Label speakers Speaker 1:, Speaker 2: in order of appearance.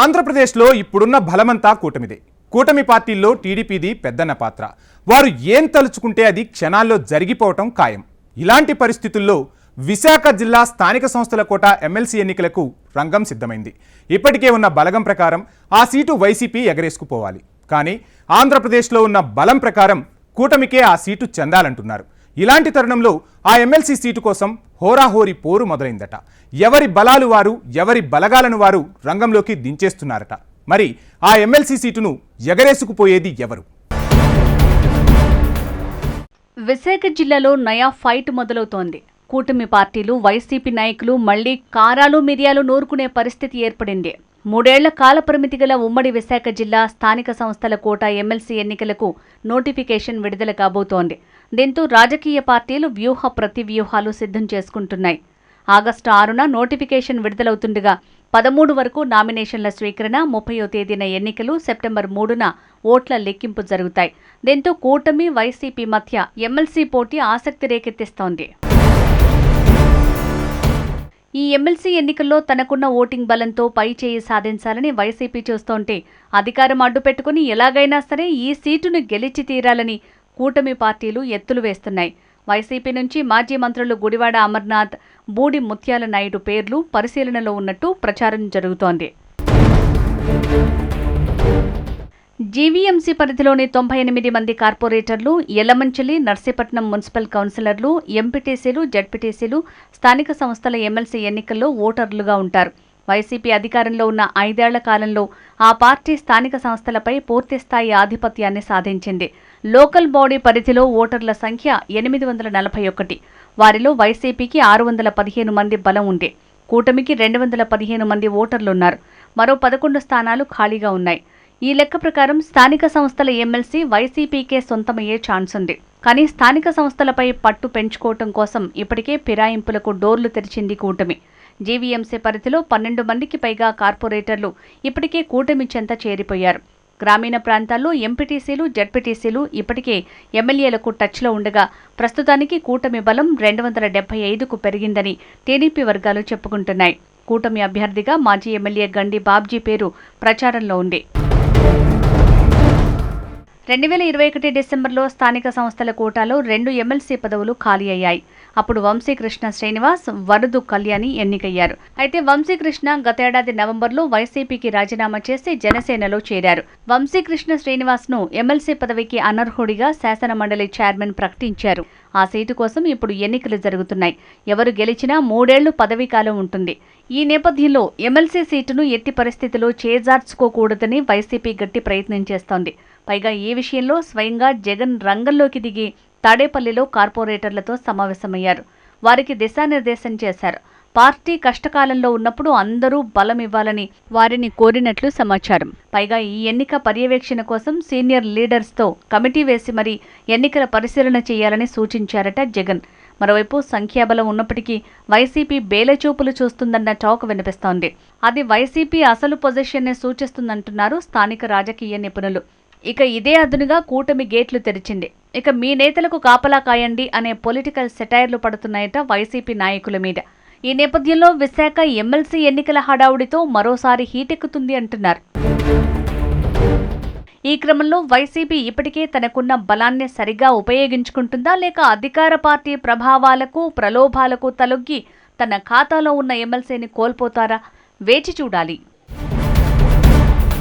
Speaker 1: ఆంధ్రప్రదేశ్లో ఇప్పుడున్న బలమంతా కూటమిదే. కూటమి పార్టీల్లో టీడీపీది పెద్దన్న పాత్ర. వారు ఏం తలుచుకుంటే అది క్షణాల్లో జరిగిపోవటం ఖాయం. ఇలాంటి పరిస్థితుల్లో విశాఖ జిల్లా స్థానిక సంస్థల కోట ఎమ్మెల్సీ ఎన్నికలకు రంగం సిద్ధమైంది. ఇప్పటికే ఉన్న బలగం ప్రకారం ఆ సీటు వైసీపీ ఎగరేసుకుపోవాలి. కానీ ఆంధ్రప్రదేశ్లో ఉన్న బలం ప్రకారం కూటమికే ఆ సీటు చెందాలంటున్నారు. ఇలాంటి తరుణంలో ఆ ఎమ్మెల్సీ సీటు కోసం హోరాహోరీ పోరు మొదలైందట. ఎవరి బలాలు వారు ఎవరి బలగాలను వారు రంగంలోకి దించేస్తున్నారట. మరి ఆ ఎమ్మెల్సీ సీటును ఎగరేసుకుపోయేది ఎవరు?
Speaker 2: విశాఖ జిల్లాలో నయా ఫైట్ మొదలవుతోంది. కూటమి పార్టీలు వైసీపీ నాయకులు మళ్ళీ కారాలు మిరియాలు నూరుకునే పరిస్థితి ఏర్పడింది. మూడేళ్ళ కాల పరిమితి గల ఉమ్మడి విశాఖ జిల్లా స్థానిక సంస్థల కోట ఎమ్మెల్సీ ఎన్నికలకు నోటిఫికేషన్ విడుదల కాబోతోంది. దీంతో రాజకీయ పార్టీలు వ్యూహ ప్రతి వ్యూహాలు సిద్ధం చేసుకుంటున్నాయి. ఆగస్టు ఆరున నోటిఫికేషన్ విడుదలవుతుండగా పదమూడు వరకు నామినేషన్ల స్వీకరణ ముప్పయో తేదీన ఎన్నికలు సెప్టెంబర్ మూడున ఓట్ల లెక్కింపు జరుగుతాయి. దీంతో కూటమి వైసీపీ మధ్య ఎమ్మెల్సీ పోటీ ఆసక్తి రేకెత్తిస్తోంది. ఈ ఎమ్మెల్సీ ఎన్నికల్లో తనకున్న ఓటింగ్ బలంతో పై చేయి సాధించాలని వైసీపీ చూస్తోంటే అధికారం అడ్డుపెట్టుకుని ఎలాగైనా సరే ఈ సీటును గెలిచి తీరాలని కూటమి పార్టీలు ఎత్తులు వేస్తున్నాయి. వైసీపీ నుంచి మాజీ మంత్రులు గుడివాడ అమర్నాథ్ బూడి ముత్యాల నాయుడు పేర్లు పరిశీలనలో ఉన్నట్టు ప్రచారం జరుగుతోంది. జీవీఎంసీ పరిధిలోని తొంభై ఎనిమిది మంది కార్పొరేటర్లు ఎల్లమంచిలి నర్సీపట్నం మున్సిపల్ కౌన్సిలర్లు ఎంపీటీసీలు జడ్పీటీసీలు స్థానిక సంస్థల ఎమ్మెల్సీ ఎన్నికల్లో ఓటర్లుగా ఉంటారు. వైసీపీ అధికారంలో ఉన్న ఐదేళ్ళ కాలంలో ఆ పార్టీ స్థానిక సంస్థలపై పూర్తిస్థాయి ఆధిపత్యాన్ని సాధించింది. లోకల్ బాడీ పరిధిలో ఓటర్ల సంఖ్య ఎనిమిది వందల నలభై ఒకటి. వారిలో వైసీపీకి ఆరు వందల పదిహేను మంది బలం ఉంది. కూటమికి రెండు వందల పదిహేను మంది ఓటర్లున్నారు. మరో పదకొండు స్థానాలు ఖాళీగా ఉన్నాయి. ఈ లెక్క ప్రకారం స్థానిక సంస్థల ఎమ్మెల్సీ వైసీపీకే సొంతమయ్యే ఛాన్స్ ఉంది. కానీ స్థానిక సంస్థలపై పట్టు పెంచుకోవటం కోసం ఇప్పటికే ఫిరాయింపులకు డోర్లు తెరిచింది కూటమి. జీవీఎంసీ పరిధిలో పన్నెండు మందికి పైగా కార్పొరేటర్లు ఇప్పటికే కూటమి చెంత చేరిపోయారు. గ్రామీణ ప్రాంతాల్లో ఎంపీటీసీలు జడ్పీటీసీలు ఇప్పటికే ఎమ్మెల్యేలకు టచ్లో ఉండగా ప్రస్తుతానికి కూటమి బలం రెండు వందల డెబ్బై ఐదుకు పెరిగిందని టీడీపీ వర్గాలు చెప్పుకుంటున్నాయి. కూటమి అభ్యర్థిగా మాజీ ఎమ్మెల్యే గండి బాబ్జీ పేరు ప్రచారంలో ఉంది. Thank you. రెండు వేల ఇరవై ఒకటి డిసెంబర్లో స్థానిక సంస్థల కోటాలో రెండు ఎమ్మెల్సీ పదవులు ఖాళీ అయ్యాయి. అప్పుడు వంశీకృష్ణ శ్రీనివాస్ వరదు కళ్యాణి ఎన్నికయ్యారు. అయితే వంశీకృష్ణ గతేడాది నవంబర్లో వైసీపీకి రాజీనామా చేసి జనసేనలో చేరారు. వంశీకృష్ణ శ్రీనివాస్ను ఎమ్మెల్సీ పదవికి అనర్హుడిగా శాసనమండలి చైర్మన్ ప్రకటించారు. ఆ సీటు కోసం ఇప్పుడు ఎన్నికలు జరుగుతున్నాయి. ఎవరు గెలిచినా మూడేళ్ళు పదవీకాలం ఉంటుంది. ఈ నేపథ్యంలో ఎమ్మెల్సీ సీటును ఎట్టి పరిస్థితిలో చేజార్చుకోకూడదని వైసీపీ గట్టి ప్రయత్నం చేస్తోంది. పైగా ఈ విషయంలో స్వయంగా జగన్ రంగంలోకి దిగి తాడేపల్లిలో కార్పొరేటర్లతో సమావేశమయ్యారు. వారికి దిశానిర్దేశం చేశారు. పార్టీ కష్టకాలంలో ఉన్నప్పుడు అందరూ బలం ఇవ్వాలని వారిని కోరినట్లు సమాచారం. పైగా ఈ ఎన్నిక పర్యవేక్షణ కోసం సీనియర్ లీడర్స్తో కమిటీ వేసి మరీ ఎన్నికల పరిశీలన చేయాలని సూచించారట జగన్. మరోవైపు సంఖ్యాబలం ఉన్నప్పటికీ వైసీపీ బేలచూపులు చూస్తుందన్న టాక్ వినిపిస్తోంది. అది వైసీపీ అసలు పొజిషన్నే సూచిస్తుందంటున్నారు స్థానిక రాజకీయ నిపుణులు. ఇక ఇదే అదునుగా కూటమి గేట్లు తెరిచింది. ఇక మీ నేతలకు కాపలా కాయండి అనే పొలిటికల్ సెటైర్లు పడుతున్నాయట వైసీపీ నాయకుల మీద. ఈ నేపథ్యంలో విశాఖ ఎమ్మెల్సీ ఎన్నికల హడావుడితో మరోసారి హీటెక్కుతుంది అంటున్నారు. ఈ క్రమంలో వైసీపీ ఇప్పటికే తనకున్న బలాన్ని సరిగా ఉపయోగించుకుంటుందా లేక అధికార పార్టీ ప్రభావాలకు ప్రలోభాలకు తలొగ్గి తన ఖాతాలో ఉన్న ఎమ్మెల్సీని కోల్పోతారా? వేచి చూడాలి.